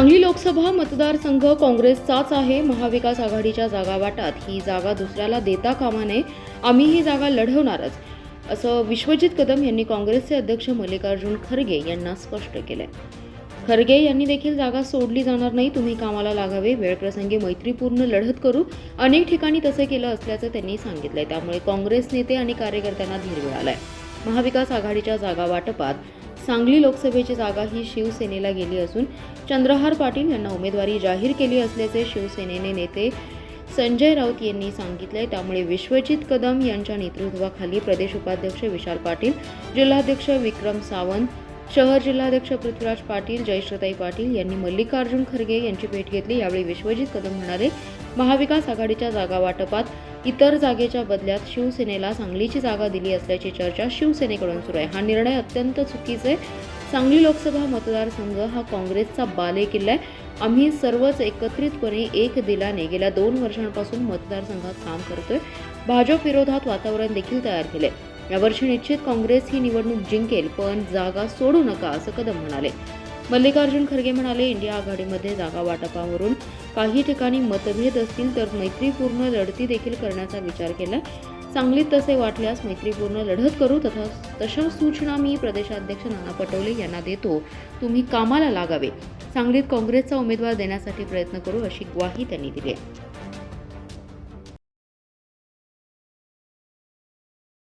सांगली लोकसभा मतदारसंघ काँग्रेसचाच आहे. महाविकास आघाडीच्या जागा वाटात. ही जागा दुसऱ्याला देता कामा नये. आम्ही ही जागा लढवणारच. असं विश्वजित कदम यांनी काँग्रेसचे अध्यक्ष मल्लिकार्जुन खरगे यांना स्पष्ट केलंय. खरगे यांनी देखील जागा सोडली जाणार नाही. तुम्ही कामाला लागावे. वेळप्रसंगी मैत्रीपूर्ण लढत करू. अनेक ठिकाणी तसे केलं असल्याचं त्यांनी सांगितलंय. त्यामुळे काँग्रेस नेते आणि कार्यकर्त्यांना धीर मिळालाय. महाविकास आघाडीच्या जागा वाटपात सांगली लोकसभेची जागा ही शिवसेनेला गेली असून चंद्रहार पाटील यांना उमेदवारी जाहीर केली असल्याचे शिवसेनेने नेते संजय राऊत यांनी सांगितले त्यामुळे विश्वजित कदम यांच्या नेतृत्वाखाली प्रदेश उपाध्यक्ष विशाल पाटील जिल्हाध्यक्ष विक्रम सावंत शहर जिल्हाध्यक्ष पृथ्वीराज पाटील जयश्रताई पाटील यांनी मल्लिकार्जुन खरगे यांची भेट घेतली. यावेळी विश्वजित कदम म्हणाले महाविकास आघाडीच्या जागा वाटपात इतर जागेच्या बदल्यात शिवसेनेला सांगलीची जागा दिली असल्याची चर्चा शिवसेनेकडून सुरू आहे. हा निर्णय अत्यंत चुकीचा आहे. सांगली लोकसभा मतदारसंघ हा काँग्रेसचा बालेकिल्ला आहे. आम्ही सर्वच एकत्रितपणे एक दिलाने गेल्या दोन वर्षांपासून मतदारसंघात काम करतोय. भाजप विरोधात वातावरण देखील तयार केले यावर्षी निश्चित काँग्रेस ही निवडणूक जिंकेल पण जागा सोडू नका असं कदम म्हणाले. मल्लिकार्जुन खरगे म्हणाले इंडिया आघाडीमध्ये जागा वाटपावरून काही ठिकाणी मतभेद असतील तर मैत्रीपूर्ण लढती देखील करण्याचा विचार केला. सांगलीत तसे वाटल्यास मैत्रीपूर्ण लढत करू तथा तशा सूचना मी प्रदेशाध्यक्ष नाना पटोले यांना देतो. तुम्ही कामाला लागावे. सांगलीत काँग्रेसचा उमेदवार देण्यासाठी प्रयत्न करू अशी ग्वाही त्यांनी दिली. आहे